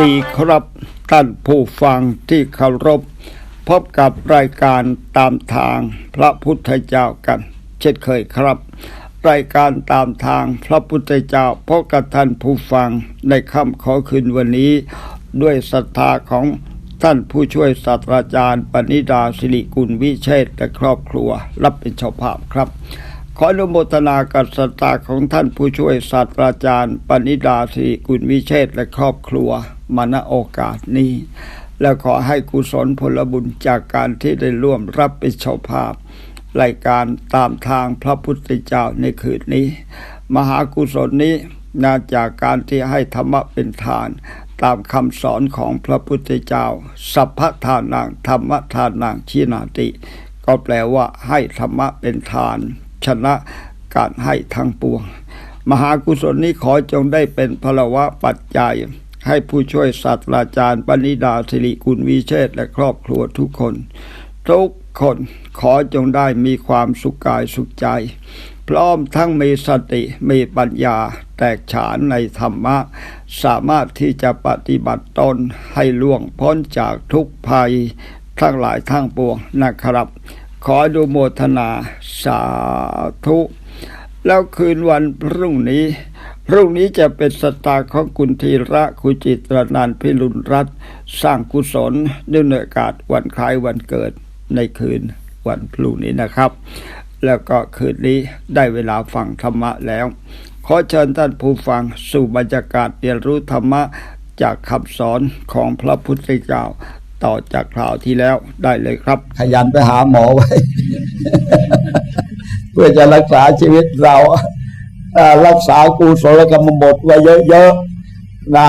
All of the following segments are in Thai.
ดีครับท่านผู้ฟังที่เคารพ พบกับรายการตามทางพระพุทธเจ้ากัน เช่นเคยครับ รายการตามทางพระพุทธเจ้าพบกับท่านผู้ฟังในค่ำขอคืนวันนี้ ด้วยศรัทธาของท่านผู้ช่วยศาสตราจารย์ ปณิดาสิริกุลวิเชษและครอบครัว รับเป็นเจ้าภาพครับ ขออนุโมทนากับศรัทธาของท่านผู้ช่วยศาสตราจารย์ ปณิดาสิริกุลวิเชษและครอบครัว มาณโอกาสนี้ และขอให้กุศลผลบุญจากการที่ได้ร่วมรับเป็นเจ้าภาพ รายการตามทางพระพุทธเจ้าในคืนนี้ มหากุศลนี้นาจากการที่ให้ธรรมะเป็นทาน ตามคำสอนของพระพุทธเจ้า สัพพทานังธรรมทานังชินาติ ก็แปลว่าให้ธรรมะเป็นทาน ชนะการให้ทั้งปวง มหากุศลนี้ขอจงได้เป็นพลวะปัจจัย ให้ผู้ช่วยศาสตราจารย์ปณิดาสิริกุลวิเชษและครอบครัวทุกคน ทุกคนขอจงได้มีความสุขกายสุขใจ พร้อมทั้งมีสติมีปัญญาแตกฉานในธรรมะ สามารถที่จะปฏิบัติตนให้ล่วงพ้นจากทุกภัย ทั้งหลายทั้งปวงนะครับ ขอดูโมทนาสาธุ แล้วคืนวันพรุ่งนี้ พรุ่งนี้จะเป็นสตาร์ของกุณธีระคุจิตรนันพิรุณรัตสร้างกุศลเนื่องในโอกาสวันคล้ายวันเกิดในคืนวันพรุ่งนี้นะครับ แล้วก็คืนนี้ได้เวลาฟังธรรมะแล้ว ขอเชิญท่านผู้ฟังสู่บรรยากาศเรียนรู้ธรรมะจากคำสอนของพระพุทธเจ้าต่อจากคราวที่แล้วได้เลยครับ ขยันไปหาหมอไว้ เพื่อจะรักษาชีวิตเรา รักษากุศลกรรมบทไว้เยอะๆนะ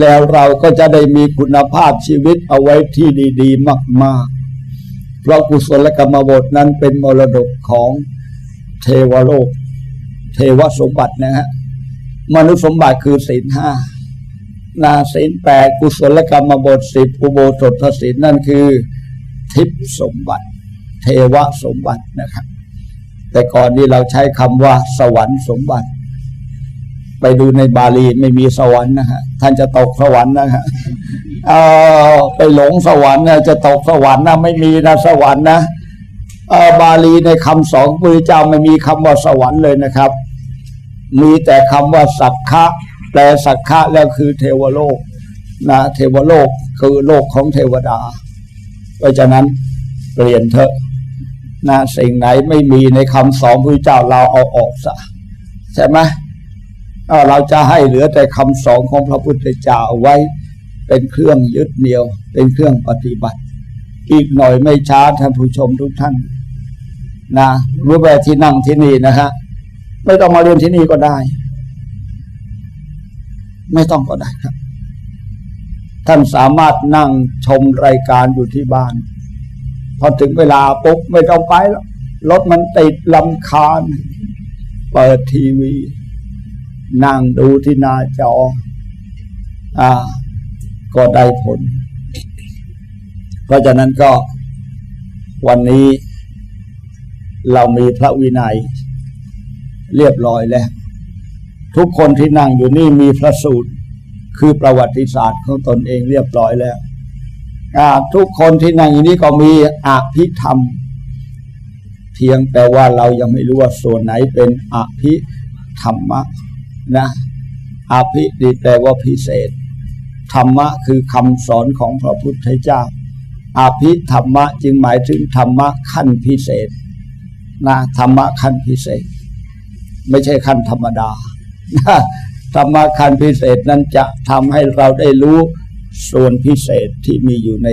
แล้วเราก็จะได้มีคุณภาพชีวิตเอาไว้ที่ดีๆ มาก ๆ เพราะกุศลกรรมบทนั้นเป็นมรดกของเทวโลก เทวสมบัตินะฮะมนุษย์สมบัติคือศีลห้านาศีลแปดกุศลกรรมบทสิบอุโบสถศีลนั่นคือ ทิพสมบัติ เทวสมบัตินะครับ แต่ก่อนนี้เราใช้คำว่า สวรรค์สมบัติ ไปดูในบาลีไม่มีสวรรค์นะฮะท่านจะตกสวรรค์นะฮะเอาไปหลงสวรรค์นะจะตกสวรรค์นะไม่มีนะสวรรค์นะบาลีในคำสองพระเจ้าไม่มีคำว่าสวรรค์เลยนะครับ มีแต่คำว่าสักขะแปลสักขะแล้วคือเทวโลกนะเทวโลกคือโลกของเทวดาเพราะฉะนั้นเปลี่ยนเถอะ นะสิ่งไหนไม่มีในคำสอนพระเจ้าเราเอาออกซะใช่ไหมเราจะให้เหลือแต่คำสอนของพระพุทธเจ้าเอาไว้เป็นเครื่องยึดเหนี่ยว เป็นเครื่องปฏิบัติ อีกหน่อยไม่ช้าท่านผู้ชมทุกท่านนะรู้แบบที่นั่งที่นี่นะฮะไม่ต้องมาเรียนที่นี่ก็ได้ ไม่ต้องก็ได้ครับ ท่านสามารถนั่งชมรายการอยู่ที่บ้าน พอถึงเวลาปุ๊บไม่ต้องไปแล้วรถมันติดลำคาญ เปิดทีวี นั่งดูที่หน้าจอ อ่า ก็ได้ผล เพราะฉะนั้นก็วันนี้เรามีพระวินัย เรียบร้อยแล้ว ทุกคนที่นั่งอยู่นี่มีพระสูตร คือประวัติศาสตร์ของตนเองเรียบร้อยแล้ว ทุกคนที่นั่งอยู่นี้ก็มีอภิธรรม เพียงแต่ว่าเรายังไม่รู้ว่าส่วนไหนเป็นอภิธรรมะนะอภิดีแปลว่าพิเศษ ธรรมะคือคำสอนของพระพุทธเจ้าอภิธรรมะจึงหมายถึงธรรมะขั้นพิเศษนะธรรมะขั้นพิเศษ ไม่ใช่ขั้นธรรมดาธรรมะขั้นพิเศษนั้นจะทำให้เราได้รู้ ส่วนพิเศษที่มีอยู่ใน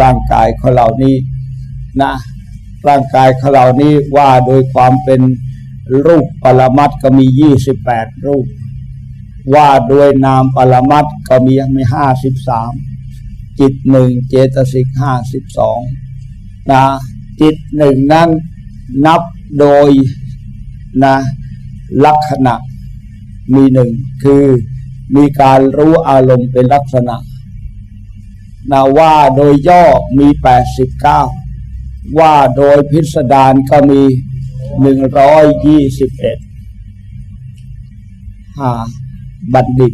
ร่างกายของเรานี้นะ ร่างกายของเรานี้ว่าโดยความเป็นรูปปรมัตก็มียี่สิบแปดรูป ว่าโดยนามปรมัตก็มีมีห้าสิบสามจิตหนึ่งเจตสิกห้าสิบสองนะจิตหนึ่งนั้นนับโดยนะลักษณะมีหนึ่งคือมีการรู้อารมณ์เป็นลักษณะ นะว่าโดยย่อมีแปดสิบเก้าว่าโดยพิสดารก็มีหนึ่งร้อยยี่สิบเอ็ดหาบัณฑิต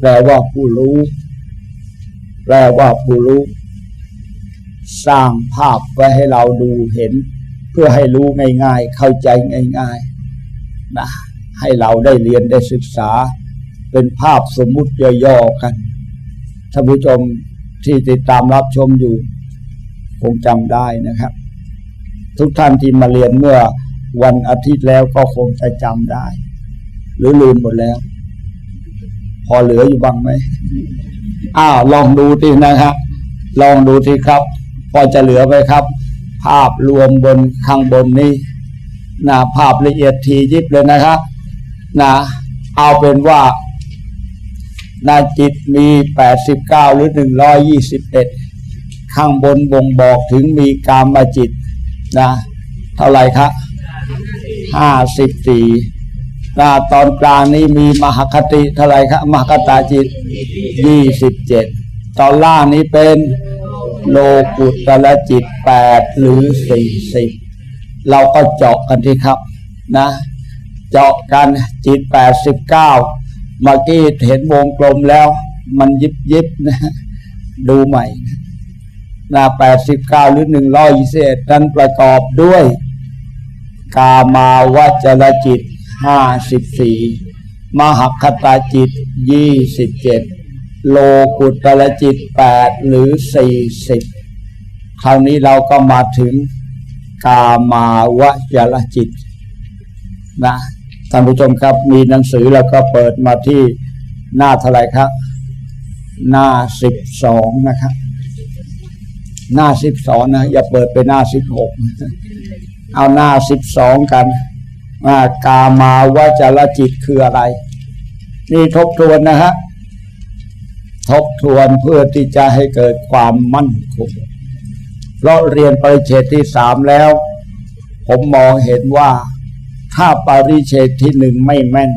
แปลว่าผู้รู้ลว่าผู้รู้ สร้างภาพไว้ให้เราดูเห็น เพื่อให้รู้ง่ายๆ เข้าใจง่ายๆนะให้เราได้เรียนได้ศึกษา เป็นภาพสมมุติย่อๆกันท่านผู้ชม ที่ติดตามรับชมอยู่ คงจำได้นะครับ ทุกท่านที่มาเรียนเมื่อวันอาทิตย์แล้วก็คงจะจำได้ หรือลืมหมดแล้ว พอเหลืออยู่บ้างไหมอ้าวลองดูทีนะครับ ลองดูทีครับ พอจะเหลือไหมครับ ภาพรวมบนข้างบนนี้นะภาพละเอียดทียิบเลยนะครับนะเอาเป็นว่า นาจิตมี 89 หรือ 121 ข้างบนบ่งบอกถึงมีกามจิตนะเท่าไหร่ครับห้าสิบสี่นะตอนกลางนี้มีมหคติเท่าไหร่ครับมหคตาจิตยี่สิบเจ็ดตอนล่างนี้เป็นโลกุตละจิตแปดหรือสี่สิบเราก็เจาะกันที่ครับนะ เจาะกันจิตแปดสิบ เมื่อกี้เห็นวงกลมแล้ว มันยิบยิบนะดูใหม่หนะแปดสิบเก้าหรือหนึ่งร้อยยี่สิบนั้นประกอบด้วย กามาวจรจิตห้าสิบสี่มหคตาจิตยี่สิบเจ็ดโลกุตรจิตแปดหรือสี่สิบคราวนี้เราก็มาถึงกามาวจรจิตนะ ท่านผู้ชมครับ มีหนังสือแล้วก็เปิดมาที่หน้าเท่าไรครับ หน้าสิบสองนะครับ หน้าสิบสองนะ อย่าเปิดไปหน้าสิบหกเอาหน้าสิบสองกันว่ากามาวจรจิตคืออะไร นี่ทบทวนนะฮะทบทวนเพื่อที่จะให้เกิดความมั่นคงเพราะเรียนปริเชตที่สามแล้ว ผมมองเห็นว่า ถ้าปริเชตที่หนึ่งไม่แม่น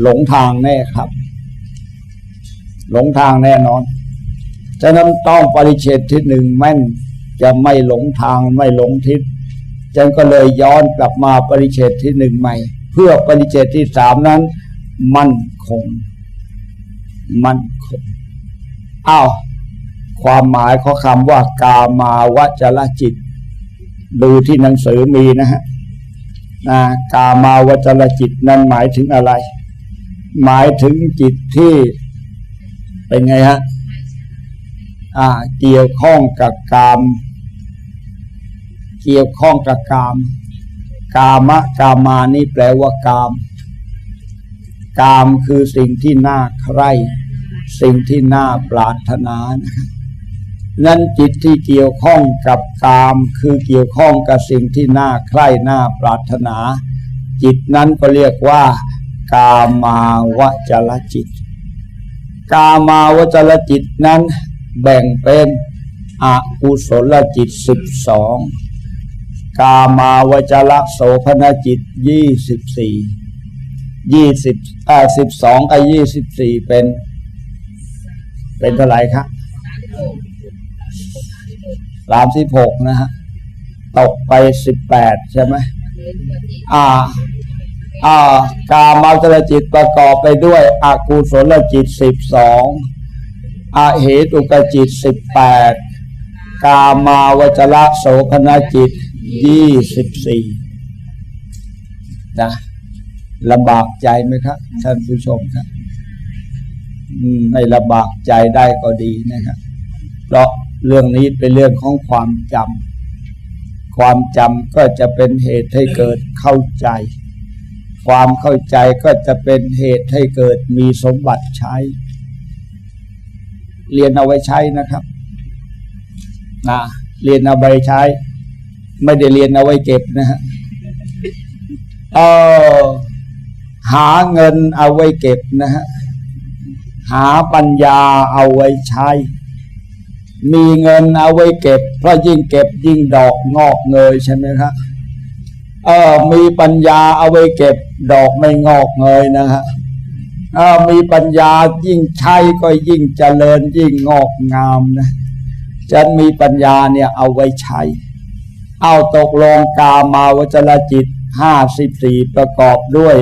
หลงทางแน่ครับ หลงทางแน่นอน ฉะนั้นต้องปริเชตที่หนึ่งแม่น จะไม่หลงทางไม่หลงทิศจันก็เลยย้อนกลับมาปริเชตที่หนึ่งใหม่ เพื่อปริเชตที่สามนั้น มั่นคง มั่นคงอ้าวความหมายของคำว่ากามาวจรจิต ดูที่หนังสือมีนะฮะ นะกามาวจรจิตนั้นหมายถึงอะไร หมายถึงจิตที่เป็นไงฮะอ่าเกี่ยวข้องกับกาม เกี่ยวข้องกับกาม กามะกามานี่แปลว่ากาม กามคือสิ่งที่น่าใคร่ สิ่งที่น่าปรารถนานะครับ นั้นจิตที่เกี่ยวข้องกับกามคือเกี่ยวข้องกับสิ่งที่น่าใคร่น่าปรารถนา จิตนั้นก็เรียกว่า กามาวจรจิต กามาวจรจิตนั้นแบ่งเป็นอกุศลจิตสิบสองกามาวจรโสภณจิตยี่สิบสี่ยี่สิบอ่าสิบสองกับยี่สิบสี่เป็น เป็นเท่าไหร่ครับ สามสิบหกนะฮะตกไปสิบแปดใช่ไหมอ่า อ่ากามาจรจิตประกอบไปด้วยอากุศลจิตสิบสองอาเหตุกจิตสิบแปดกามาวจระโสภณจิตยี่สิบสี่นะลำบากใจไหมครับ ท่านผู้ชมครับไม่ลำบากใจได้ก็ดีนะครับเพราะ เรื่องนี้เป็นเรื่องของความจำความจำก็จะเป็นเหตุให้เกิดเข้าใจ ความเข้าใจก็จะเป็นเหตุให้เกิดมีสมบัติใช้ เรียนเอาไว้ใช้นะครับนะเรียนเอาไว้ใช้ ไม่ได้เรียนเอาไว้เก็บนะฮะเออหาเงินเอาไว้เก็บนะฮะหาปัญญาเอาไว้ใช้ มีเงินเอาไว้เก็บ เพราะยิ่งเก็บยิ่งดอกงอกเงยใช่ไหมครับเออมีปัญญาเอาไว้เก็บดอกไม่งอกเงยนะฮะเออมีปัญญายิ่งใช้ก็ยิ่งเจริญยิ่งงอกงามนะจะมีปัญญาเนี่ยเอาไว้ใช้ เอาตกลงกามาวจรจิตห้าสิบสี่ประกอบด้วย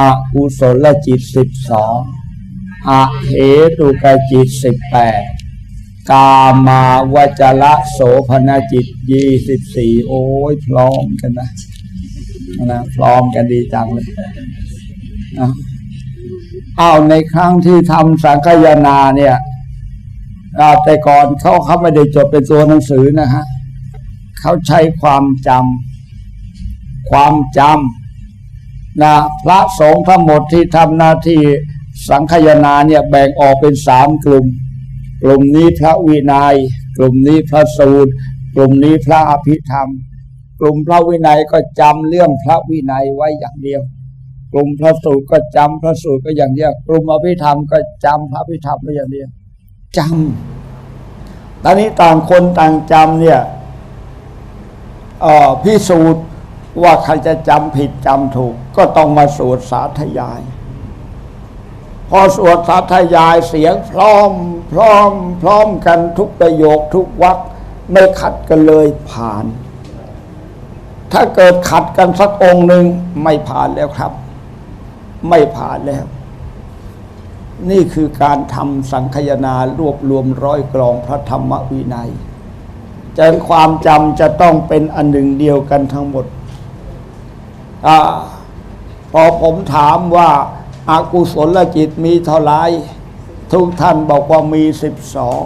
อกุศลจิตสิบสองอเหตุกจิตสิบแปด กามาวจระโสพนจิตยี่สิบสี่โอ้ยพร้อมกันนะนะพร้อมกันดีจังเลยนะอ้าในครั้งที่ทำสังคายนาเนี่ยแต่ก่อนเขาเขาไม่ได้จดเป็นตัวหนังสือนะฮะเขาใช้ความจำความจำนะพระสงฆ์ทั้งหมดที่ทำหน้าที่สังคายนาเนี่ยแบ่งออกเป็นสามกลุ่ม กลุ่มนี้พระวินัย กลุ่มนี้พระสูตร กลุ่มนี้พระอภิธรรม กลุ่มพระวินัยก็จำเรื่องพระวินัยไว้อย่างเดียว กลุ่มพระสูตรก็จำพระสูตรก็อย่างเดียว กลุ่มอภิธรรมก็จำพระอภิธรรมไว้อย่างเดียวจำตอนนี้ต่างคนต่างจำเนี่ยพิสูจน์ว่าใครจะจำผิดจำถูก ก็ต้องมาสวดสาธยาย พอสวดสาธยายเสียงพร้อมพร้อมพร้อมกันทุกประโยคทุกวรรคไม่ขัดกันเลยผ่าน ถ้าเกิดขัดกันสักองค์หนึ่งไม่ผ่านแล้วครับ ไม่ผ่านแล้ว นี่คือการทำสังคายนารวบรวมร้อยกรองพระธรรมวินัยจนความจำจะต้องเป็นอันหนึ่งเดียวกันทั้งหมดอพอผมถามว่า อากุศลจิตมีเท่าไรทุกท่านบอกว่ามีสิบสอง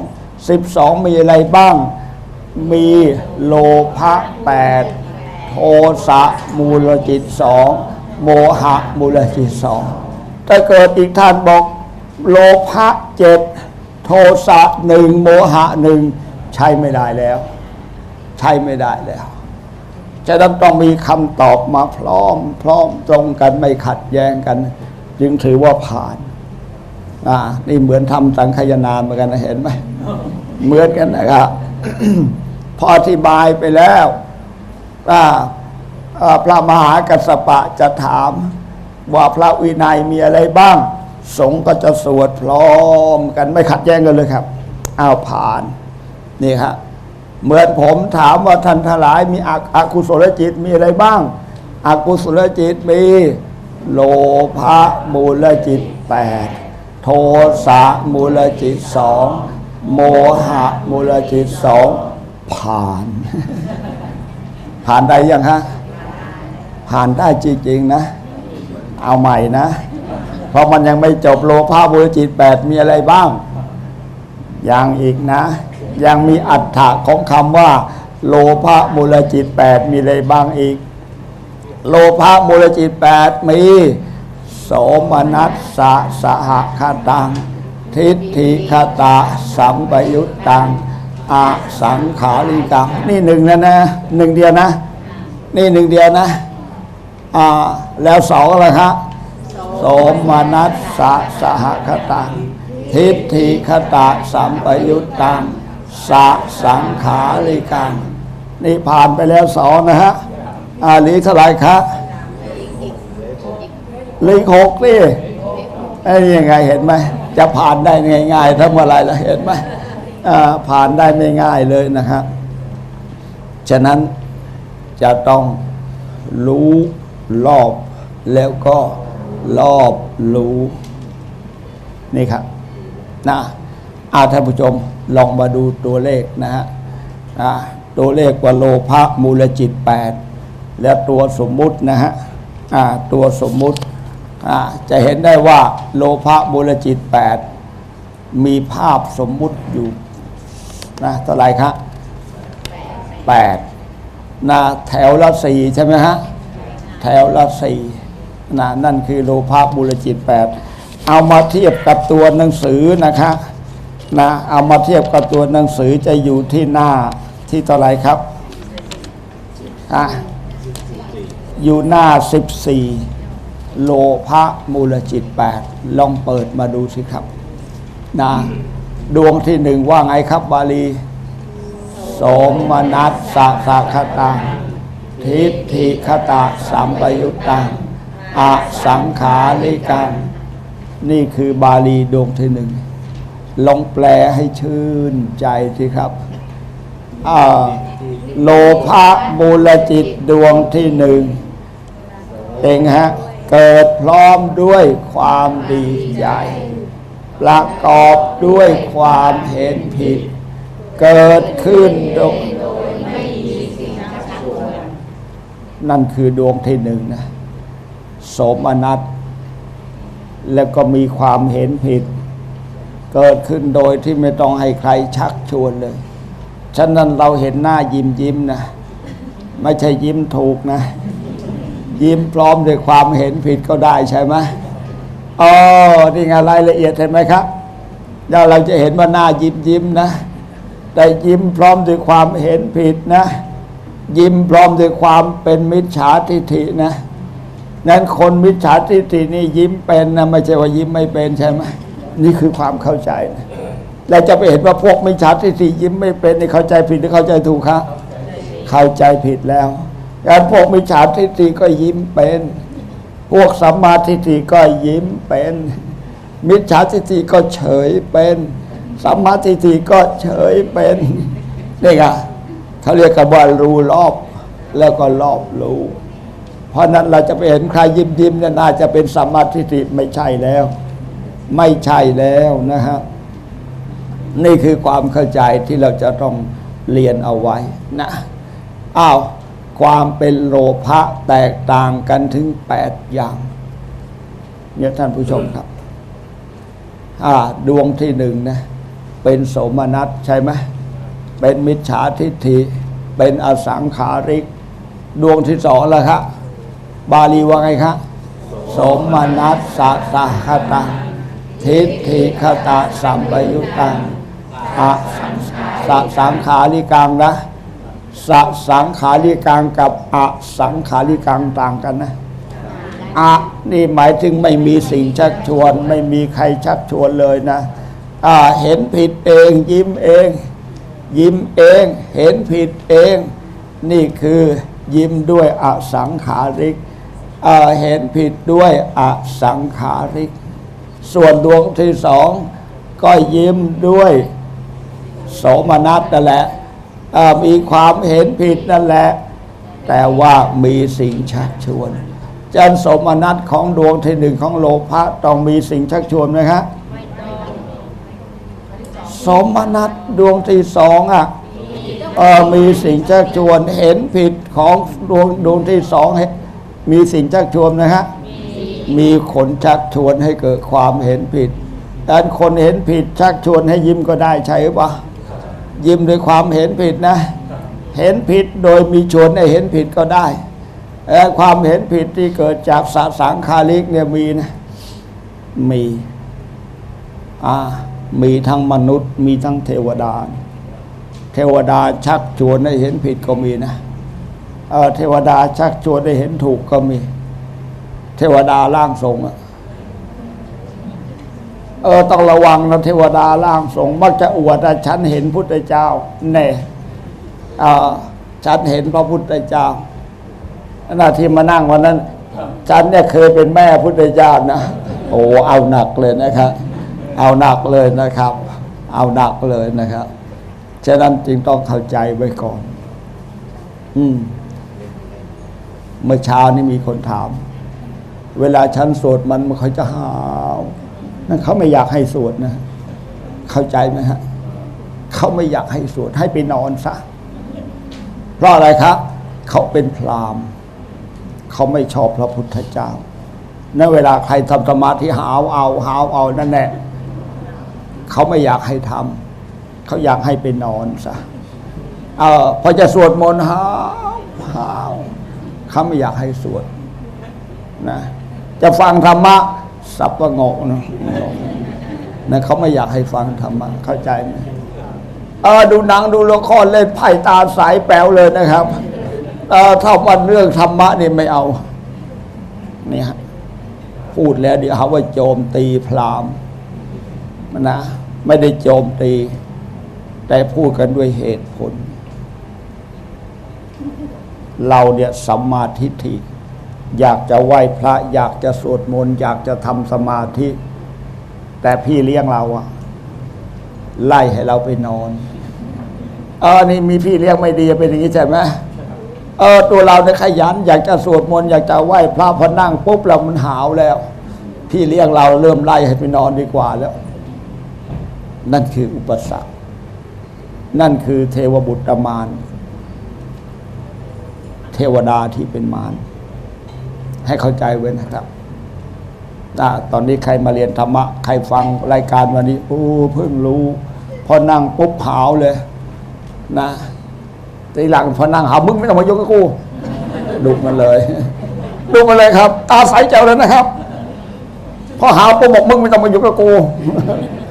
สิบสองมีอะไรบ้าง มีโลภะแปดโทสะมูลจิตสองโมหะมูลจิตสองถ้าเกิดอีกท่านบอกโลภะเจ็ดโทสะหนึ่งโมหะหนึ่งใช้ไม่ได้แล้ว ใช้ไม่ได้แล้ว จะต้องต้องมีคำตอบมาพร้อม พร้อมตรงกันไม่ขัดแย้งกัน จึงถือว่าผ่านอ่านี่เหมือนทำสังคายนาเหมือนกันนะเห็นไหมเหมือนกันนะครับพออธิบายไปแล้วอ่าอ่าพระมหากัสสปะจะถาม ว่าพระวินัยมีอะไรบ้าง สงฆ์ก็จะสวดพร้อมกันไม่ขัดแย้งกันเลยครับอ้าวผ่านนี่ครับเหมือนผมถามว่าท่านทลายมีอาอากุศลจิตมีอะไรบ้างอากุศลจิตมี โลภะมูลจิตแปดโทสะมูลจิตสองโมหะมูลจิตสองผ่าน ผ่านได้ยังฮะผ่านได้จริงๆนะ เอาใหม่นะ เพราะมันยังไม่จบโลภะมูลจิตแปดมีอะไรบ้างยังอีกนะ ยังมีอัฏฐะของคำว่า โลภะมูลจิตแปดมีอะไรบ้างอีก โลภะมูลจิตแปดมี โสมนัสสะสหคตัง ทิฏฐิคตาสัมปยุตตังอาสังขาริกัง นี่หนึ่งนะนะหนึ่งเดียวนะ นี่หนึ่งเดียวนะอ่าแล้วสองอะไรครับโสมนัสสะสหคตัง ทิฏฐิคตาสัมปยุตตังสะสังขาริกัง นี่ผ่านไปแล้วสองนะฮะ อ่าหลีเท่าไหร่ครับเหลีกหกนี่ไอ้นี่ยังไงเห็นไหมจะผ่านได้ง่ายๆทั้งเมื่อไรล้วเห็นไหมอ่าผ่านได้ไม่ง่ายเลยนะครับฉะนั้นจะต้องรู้รอบแล้วก็รอบรู้นี่ครับนะอาท่านผู้ชมลองมาดูตัวเลขนะฮะตัวเลขว่าโลภะมูลจิตแปด และตัวสมมุตินะฮะตัวสมมุติจะเห็นได้ว่าโลภะมูลจิตแปดมีภาพสมมุติอยู่นะเท่าไรครับแปดนะแถวละสี่ใช่ไหมฮะ แถวละสี่นะนั่นคือโลภะบุรจิตแปดเอามาเทียบกับตัวหนังสือนะคะนะเอามาเทียบกับตัวหนังสือจะอยู่ที่หน้าที่เท่าไรครับอะ อยู่หน้าสิบสี่โลภะมูลจิตแปดลองเปิดมาดูสิครับนะดวงที่หนึ่งว่าไงครับบาลี สมนัสสะสะคตังทิฏฐิคตะสัมปยุตตังอสังขาริกังนี่คือบาลีดวงที่หนึ่ง ลองแปลให้ชื่นใจสิครับอ่าโลภะมูลจิตดวงที่หนึ่ง เองฮะ เกิดพร้อมด้วยความดีใจ ประกอบด้วยความเห็นผิด เกิดขึ้นโดยนั่นคือดวงที่หนึ่งนะโสมนัสแล้วก็มีความเห็นผิด เกิดขึ้นโดยที่ไม่ต้องให้ใครชักชวนเลย ฉะนั้นเราเห็นหน้ายิ้มยิ้มนะ ไม่ใช่ยิ้มถูกนะ ยิ้มพร้อมด้วยความเห็นผิดก็ได้ใช่ไหมอ๋อนี่ไงรายละเอียดเห็นไหมครับแล้วเราจะเห็นว่าหน้ายิ้มยิ้มนะ แต่ยิ้มพร้อมด้วยความเห็นผิดนะ ยิ้มพร้อมด้วยความเป็นมิจฉาทิฐินะนั้นคนมิจฉาทิฐินี่ยิ้มเป็นนะไม่ใช่ว่ายิ้มไม่เป็นใช่ไหมนี่คือความเข้าใจนะเราจะไปเห็นว่าพวกมิจฉาทิฐิยิ้มไม่เป็นนี่เข้าใจผิดหรือเข้าใจถูกครับเข้าใจผิดแล้ว การพวกมิจฉาทิฏฐิก็ยิ้มเป็น พวกสัมมาทิฏฐิก็ยิ้มเป็น มิจฉาทิฏฐิก็เฉยเป็นสัมมาทิฏฐิก็เฉยเป็นนี่ไงเขาเรียกกันว่ารู้รอบ แล้วก็รอบรู้ เพราะนั้นเราจะไปเห็นใครยิ้มยิ้มเนี่ยน่าจะเป็นสัมมาทิฏฐิไม่ใช่แล้ว ไม่ใช่แล้วนะฮะนี่คือความเข้าใจที่เราจะต้องเรียนเอาไว้นะอ้าว ความเป็นโลภะแตกต่างกันถึงแปดอย่างเนี่ยท่านผู้ชมครับอ่าดวงที่หนึ่งนะเป็นโสมนัสใช่ไหมเป็นมิจฉาทิฏฐิ เป็นอสังขาริก ดวงที่สองแล้วครับบาลีว่าไงครับโสมนัสสะสะคตาทิฏฐิคตะสัมปยุตตังอะสะสังขาริกังนะ สสังขาริกังกับอสังขาริกังต่างกันนะอะนี่หมายถึงไม่มีสิ่งชักชวน ไม่มีใครชักชวนเลยนะอ่าเห็นผิดเอง ยิ้มเอง ยิ้มเอง เห็นผิดเอง นี่คือยิ้มด้วยอสังขาริกเห็นผิดด้วยอสังขาริก ส่วนดวงที่สองก็ยิ้มด้วยโสมนัสนั่นแหละ มีความเห็นผิดนั่นแหละ แต่ว่ามีสิ่งชักชวนจันสมนัสของดวงที่หนึ่งของโลภะต้องมีสิ่งชักชวนไหมครับสมนัสดวงที่สองอะมีสิ่งชักชวนเห็นผิดของดวงดวงที่สองมีสิ่งชักชวนนะฮะมีคนชักชวนให้เกิดความเห็นผิดแต่คนเห็นผิดชักชวนให้ยิ้มก็ได้ใช่ปะ ยิ้มด้วยความเห็นผิดนะ เห็นผิดโดยมีชวนให้เห็นผิดก็ได้แต่ความเห็นผิดที่เกิดจากสสังคาริกเนี่ยมีนะมีอ่ามีทั้งมนุษย์ มีทั้งเทวดา เทวดาชักชวนให้เห็นผิดก็มีนะเอ่อเทวดาชักชวนให้เห็นถูกก็มี เทวดาร่างทรงอะ เออต้องระวังนะเทวดาร่างทรงมักจะอวดว่าฉันเห็นพุทธเจ้าแน่เออฉันเห็นพระพุทธเจ้าหน้าที่มานั่งวันนั้น ฉันเนี่ยเคยเป็นแม่พุทธเจ้านะโอ้เอาหนักเลยนะครับ เอาหนักเลยนะครับ เอาหนักเลยนะครับฉะนั้นจึงต้องเข้าใจไว้ก่อน อืมเมื่อเช้านี้มีคนถาม เวลาฉันสวดมันมันเขาจะหาว นั่นเขาไม่อยากให้สวดนะ เข้าใจไหมฮะเขาไม่อยากให้สวดให้ไปนอนซะเพราะอะไรครับเขาเป็นพราหมณ์เขาไม่ชอบพระพุทธเจ้านั่นเวลาใครทำสมาธิหาวเอาหาวเอานั่นแหละเขาไม่อยากให้ทำเขาอยากให้ไปนอนซะเออพอจะสวดมนต์หาวหาวเขาไม่อยากให้สวดนะ จะฟังธรรมะ สับประงกนะนะเขาไม่อยากให้ฟังธรรมะเข้าใจไหมเออดูหนังดูละครเล่นไพ่ตาสายแป๋วเลยนะครับเออถ้าวันเรื่องธรรมะนี่ไม่เอานี่ฮะพูดแล้วเดี๋ยวหาว่าโจมตีพรามนะไม่ได้โจมตี แต่พูดกันด้วยเหตุผล เราเนี่ยสัมมาทิฏฐิ อยากจะไหว้พระ อยากจะสวดมนต์อยากจะทำสมาธิ แต่พี่เลี้ยงเราอะไล่ให้เราไปนอนเออนี่มีพี่เลี้ยงไม่ดีเป็นอย่างนี้ใช่ไหมเออตัวเราเนี่ยขยัน อยากจะสวดมนต์อยากจะไหว้พระพอนั่งปุ๊บเรามันหาวแล้ว พี่เลี้ยงเราเริ่มไล่ให้ไปนอนดีกว่าแล้ว นั่นคืออุปสรรค นั่นคือเทวบุตรมารเทวดาที่เป็นมาร ให้เข้าใจไว้นะครับตอนนี้ใครมาเรียนธรรมะ ใครฟังรายการวันนี้โอ้เพิ่งรู้ พอนั่งปุ๊บหาวเลย นะทีหลังพอนั่งหาวมึงไม่ต้องมายุ่งกับกูดุมันเลยดุมันเลยครับอาศัยเจ้าเลยนะครับ พอหาวปุ๊บบอกมึงไม่ต้องมายุ่งกับกู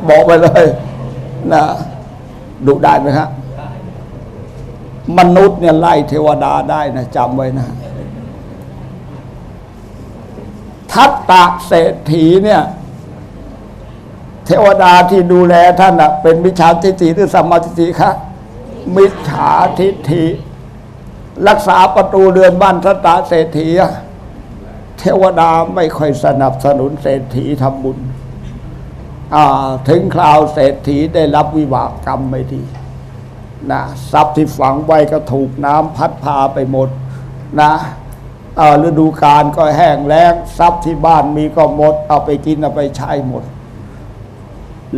บอกไปเลย นะดุได้ไหมครับมนุษย์เนี่ยไล่เทวดาได้นะจำไว้นะ ทัตตะเศรษฐีเนี่ย เทวดาที่ดูแลท่านนะเป็นมิจฉาทิฏฐิหรือสัมมาทิฏฐิคะมิจฉาทิฏฐิ รักษาประตูเรือนบ้านทัตตะเศรษฐีเทวดาไม่ค่อยสนับสนุนเศรษฐีทำบุญถึงคราวเศรษฐีได้รับวิบากกรรมไม่ดีนะทรัพย์ที่ฝังไว้ก็ถูกน้ำพัดพาไปหมดนะ ฤดูกาลก็แห้งแล้งทรัพย์ที่บ้านมีก็หมด เอาไปกินเอาไปใช้หมด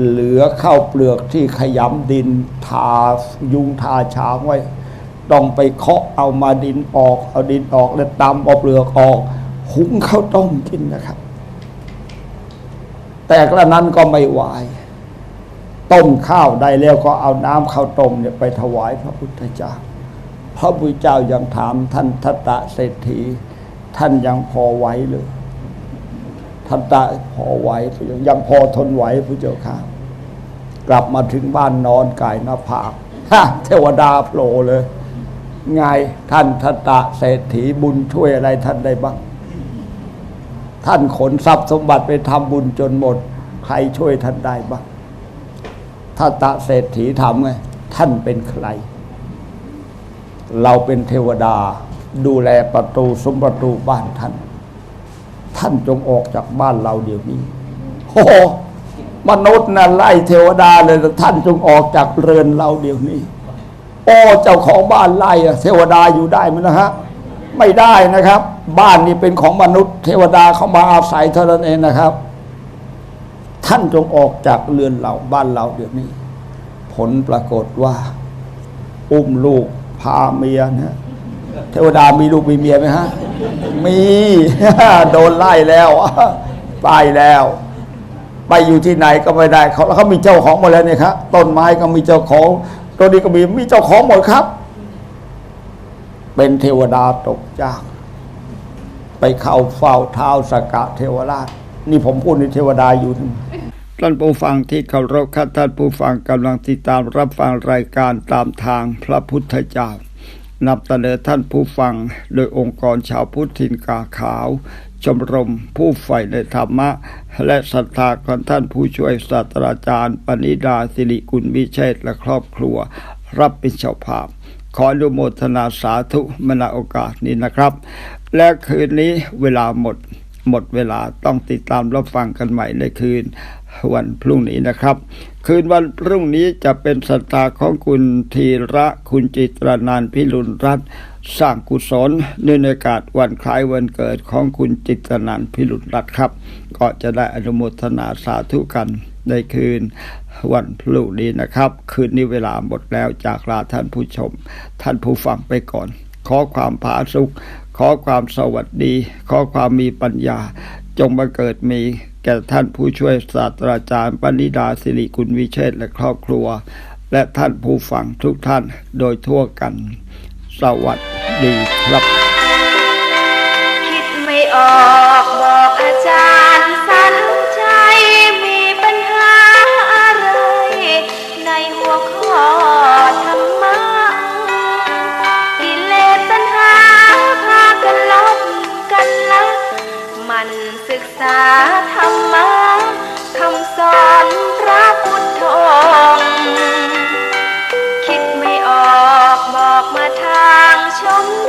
เหลือข้าวเปลือกที่ขยำดินทายุงทาช้างไว้ ต้องไปเคาะเอามาดินออก เอาดินออกแล้วตำเอาเปลือกออก หุงข้าวต้มกินนะครับ แต่กระนั้นก็ไม่ไหวต้มข้าวได้แล้วก็เอาน้ำข้าวต้มเนี่ยไปถวายพระพุทธเจ้า พระพุทธเจ้ายังถามท่านทัตตะเศรษฐี ท่านยังพอไหวเลยทัตตะพอไหวยังพอทนไหวพระเจ้าค่ะ กลับมาถึงบ้านนอนกายหน้าผากเทวดาโผล่เลยไงท่านทัตตะเศรษฐีบุญช่วยอะไรท่านได้บ้าง ท่านขนทรัพย์สมบัติไปทำบุญจนหมด ใครช่วยท่านได้บ้างถ้าตะเศรษฐีถามไงท่านเป็นใคร เราเป็นเทวดา ดูแลประตูสมประตูบ้านท่าน ท่านจงออกจากบ้านเราเดี๋ยวนี้โอ้มนุษย์น่ะไล่เทวดาเลยท่านจงออกจากเรือนเราเดี๋ยวนี้ โอ้เจ้าของบ้านไล่อะเทวดาอยู่ได้ไหมนะฮะไม่ได้นะครับ บ้านนี้เป็นของมนุษย์ เทวดาเขามาอาศัยเท่านั้นเองนะครับ ท่านจงออกจากเรือนเราบ้านเราเดี๋ยวนี้ ผลปรากฏว่า อุ้มลูกพาเมียนะ เทวดามีลูกมีเมียไหมฮะ มี โดนไล่แล้วไปแล้ว ไปอยู่ที่ไหนก็ไม่ได้เขาแล้วเขามีเจ้าของหมดแล้วเนี่ยครับต้นไม้ก็มีเจ้าของตัวนี้ก็มีมีเจ้าของหมดครับ เป็นเทวดาตกจากไปเข้าเฝ้าเท้าสกะเทวราช นี่ผมพูดในเทวดาอยู่ท่านผู้ฟังที่เคารพครับท่านผู้ฟังกำลังติดตามรับฟังรายการตามทางพระพุทธเจ้า นำเสนอท่านผู้ฟังโดยองค์กรชาวพุทธทินกาขาว ชมรมผู้ใฝ่ในธรรมะ และศรัทธาของท่านผู้ช่วยศาสตราจารย์ ปณิดาสิริกุลวิเชษและครอบครัว รับเป็นเจ้าภาพ ขออนุโมทนาสาธุมณโอกาสนี้นะครับ และคืนนี้เวลาหมดหมดเวลาต้องติดตามรับฟังกันใหม่ในคืน วันพรุ่งนี้นะครับ คืนวันพรุ่งนี้จะเป็นสัตตาของคุณธีระคุณจิตรนันพิรุณรัตน์สร้างกุศลเนื่องในกาสวันคล้ายวันเกิดของคุณจิตรนันพิรุณรัตน์ครับ ก็จะได้อนุโมทนาสาธุกันในคืนวันพรุ่งนี้นะครับ คืนนี้เวลาหมดแล้วจากลาท่านผู้ชม ท่านผู้ฟังไปก่อน ขอความผาสุขขอความสวัสดี ขอความมีปัญญา จงมาเกิดมี แก่ท่านผู้ช่วยศาสตราจารย์ปณิดาสิริคุณวิเชษและครอบครัว และท่านผู้ฟังทุกท่านโดยทั่วกัน สวัสดีครับ คิดไม่ออก sống